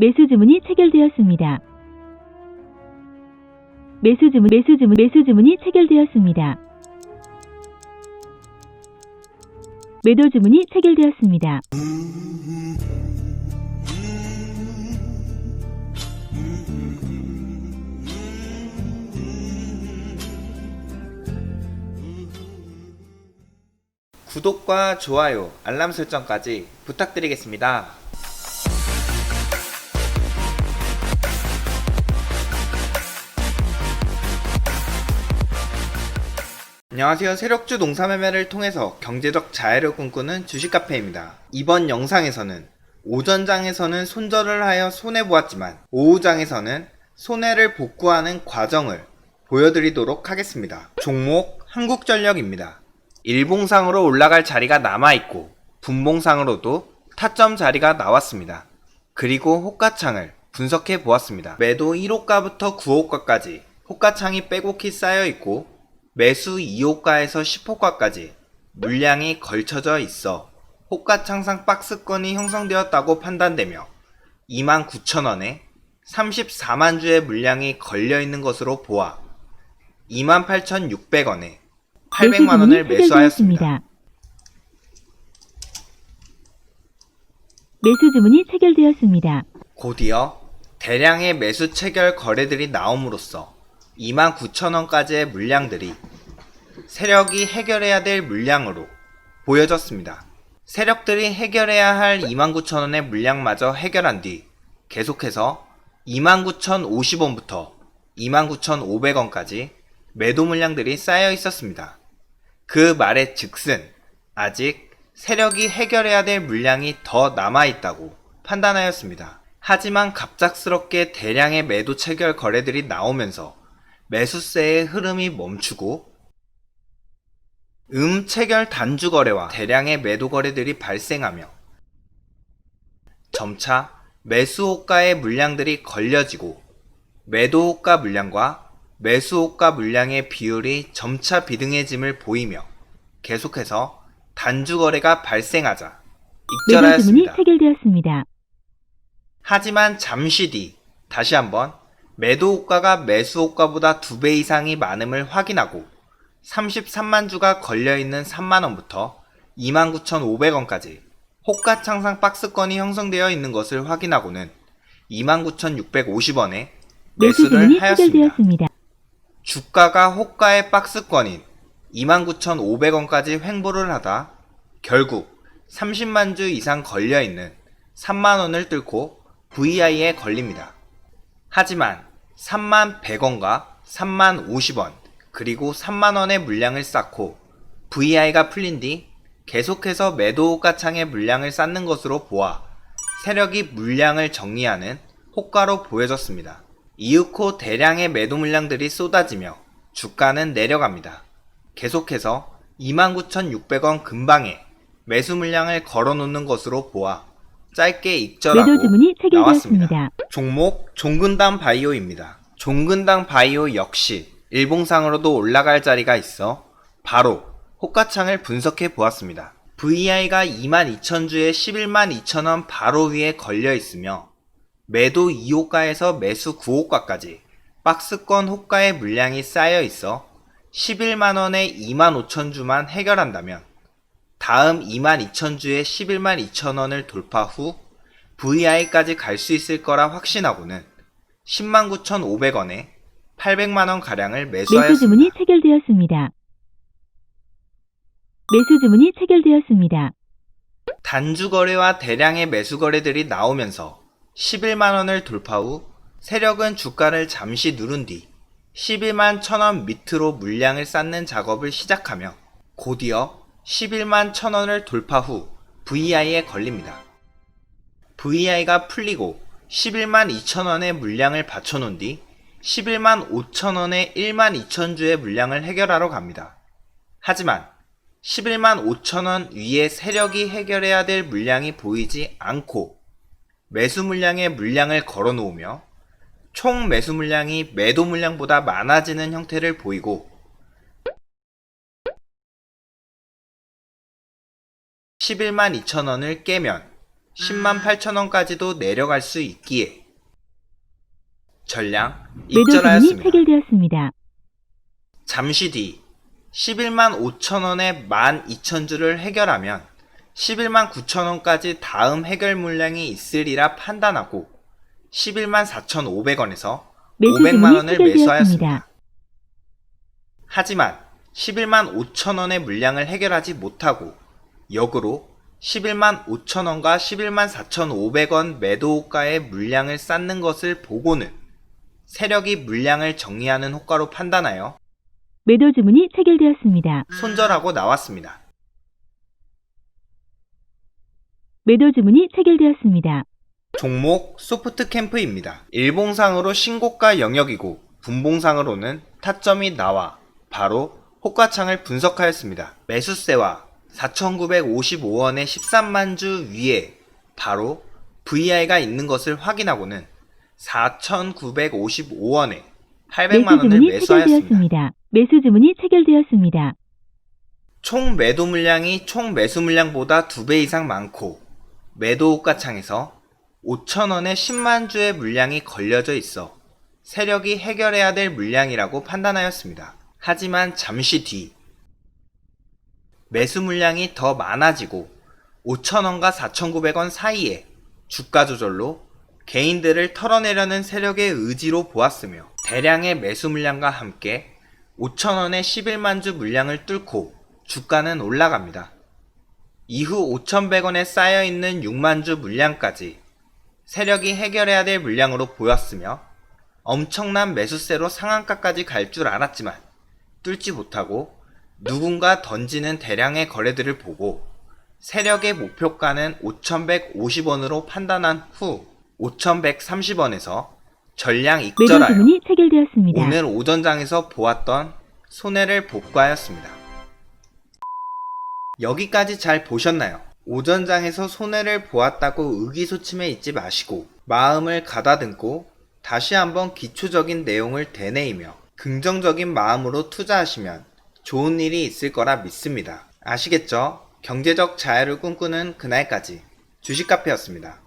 매수 주문이 체결되었습니다. 매수 주문, 매수 주문, 매수 주문이 체결되었습니다. 매도 주문이 체결되었습니다. 구독과 좋아요, 알람 설정까지 부탁드리겠습니다. 안녕하세요. 세력주 농사매매를 통해서 경제적 자유를 꿈꾸는 주식카페입니다. 이번 영상에서는 오전장에서는 손절을 하여 손해보았지만 오후장에서는 손해를 복구하는 과정을 보여드리도록 하겠습니다. 종목 한국전력입니다. 일봉상으로 올라갈 자리가 남아있고 분봉상으로도 타점 자리가 나왔습니다. 그리고 호가창을 분석해 보았습니다. 매도 1호가부터 9호가까지 호가창이 빼곡히 쌓여 있고 매수 2호가에서 10호가까지 물량이 걸쳐져 있어 호가 창상 박스권이 형성되었다고 판단되며 29,000원에 34만 주의 물량이 걸려 있는 것으로 보아 28,600원에 800만 원을 매수하였습니다. 매수 주문이 체결되었습니다. 곧이어 대량의 매수 체결 거래들이 나옴으로써 29,000원까지의 물량들이 세력이 해결해야 될 물량으로 보여졌습니다. 세력들이 해결해야 할 29,000원의 물량마저 해결한 뒤 계속해서 29,050원부터 29,500원까지 매도 물량들이 쌓여 있었습니다. 그 말의 즉슨 아직 세력이 해결해야 될 물량이 더 남아 있다고 판단하였습니다. 하지만 갑작스럽게 대량의 매도 체결 거래들이 나오면서 매수세의 흐름이 멈추고 음 체결 단주 거래와 대량의 매도 거래들이 발생하며 점차 매수 호가의 물량들이 걸려지고 매도 호가 물량과 매수 호가 물량의 비율이 점차 비등해짐을 보이며 계속해서 단주 거래가 발생하자 익절하였습니다. 체결되었습니다. 하지만 잠시 뒤 다시 한번 매도 호가가 매수 호가보다 2배 이상이 많음을 확인하고 33만 주가 걸려있는 3만원부터 29,500원까지 호가 창상 박스권이 형성되어 있는 것을 확인하고는 29,650원에 매수 주문이 매수를 하였습니다. 주가가 호가의 박스권인 29,500원까지 횡보를 하다 결국 30만 주 이상 걸려있는 3만원을 뚫고 VI에 걸립니다. 하지만 3만 100원과 3만 50원 그리고 3만원의 물량을 쌓고 VI가 풀린 뒤 계속해서 매도 호가창의 물량을 쌓는 것으로 보아 세력이 물량을 정리하는 호가로 보여졌습니다. 이윽고 대량의 매도 물량들이 쏟아지며 주가는 내려갑니다. 계속해서 29,600원 근방에 매수 물량을 걸어놓는 것으로 보아 짧게 익절하고 나왔습니다. 종목 종근당 바이오입니다. 종근당 바이오 역시 일봉상으로도 올라갈 자리가 있어 바로 호가창을 분석해 보았습니다. VI가 22,000주에 11만 2천원 바로 위에 걸려 있으며 매도 2호가에서 매수 9호가까지 박스권 호가의 물량이 쌓여 있어 11만원에 2만 5천주만 해결한다면 다음 2만 2천주에 11만 2천원을 돌파 후 VI까지 갈 수 있을 거라 확신하고는 10만 9,500원에 800만 원 가량을 매수 주문이 매수하였습니다. 체결되었습니다. 매수 주문이 체결되었습니다. 단주 거래와 대량의 매수 거래들이 나오면서 11만 원을 돌파 후 세력은 주가를 잠시 누른 뒤 11만 1000원 밑으로 물량을 쌓는 작업을 시작하며 곧이어 11만 1000원을 돌파 후 VI에 걸립니다. VI가 풀리고 11만 2천원의 물량을 받쳐놓은 뒤 11만 5천원의 1만 2천주의 물량을 해결하러 갑니다. 하지만 11만 5천원 위에 세력이 해결해야 될 물량이 보이지 않고 매수 물량의 물량을 걸어 놓으며 총 매수 물량이 매도 물량보다 많아지는 형태를 보이고 11만 2천원을 깨면 10만 8천 원까지도 내려갈 수 있기에 전량 매도 주문이 입절하였습니다. 체결되었습니다. 잠시 뒤 11만 5천 원의 1만 2천 주를 해결하면 11만 9천 원까지 다음 해결 물량이 있으리라 판단하고 11만 4천 5백원에서 매수 500만 주문이 원을 매수하였습니다. 체결되었습니다. 하지만 11만 5천 원의 물량을 해결하지 못하고 역으로 11만 5천 원과 11만 4천 5백원 매도가의 물량을 쌓는 것을 보고는 세력이 물량을 정리하는 효과로 판단하여 매도 주문이 체결되었습니다. 손절하고 나왔습니다. 매도 주문이 체결되었습니다. 종목 소프트 캠프입니다. 일봉상으로 신고가 영역이고 분봉상으로는 타점이 나와 바로 호가창을 분석하였습니다. 매수세와 4,955원의 13만 주 위에 바로 VI가 있는 것을 확인하고는 4,955원에 800만 매수 원을 주문이 매수하였습니다. 체결되었습니다. 매수 주문이 체결되었습니다. 총 매도 물량이 총 매수 물량보다 2배 이상 많고 매도 호가창에서 5천원의 10만 주의 물량이 걸려져 있어 세력이 해결해야 될 물량이라고 판단하였습니다. 하지만 잠시 뒤 매수 물량이 더 많아지고 5천원과 4,900원 사이에 주가 조절로 개인들을 털어내려는 세력의 의지로 보았으며 대량의 매수 물량과 함께 5천원의 11만 주 물량을 뚫고 주가는 올라갑니다. 이후 5,100원에 쌓여있는 6만 주 물량까지 세력이 해결해야 될 물량으로 보였으며 엄청난 매수세로 상한가까지 갈 줄 알았지만 뚫지 못하고 누군가 던지는 대량의 거래들을 보고 세력의 목표가는 5,150원으로 판단한 후 5,130원에서 전량 입절하여 주문이 체결되었습니다. 오늘 오전장에서 보았던 손해를 복구하였습니다. 여기까지 잘 보셨나요? 오전장에서 손해를 보았다고 의기소침해 있지 마시고 마음을 가다듬고 다시 한번 기초적인 내용을 되뇌이며 긍정적인 마음으로 투자하시면 좋은 일이 있을 거라 믿습니다. 아시겠죠? 경제적 자유를 꿈꾸는 그날까지 주식카페였습니다.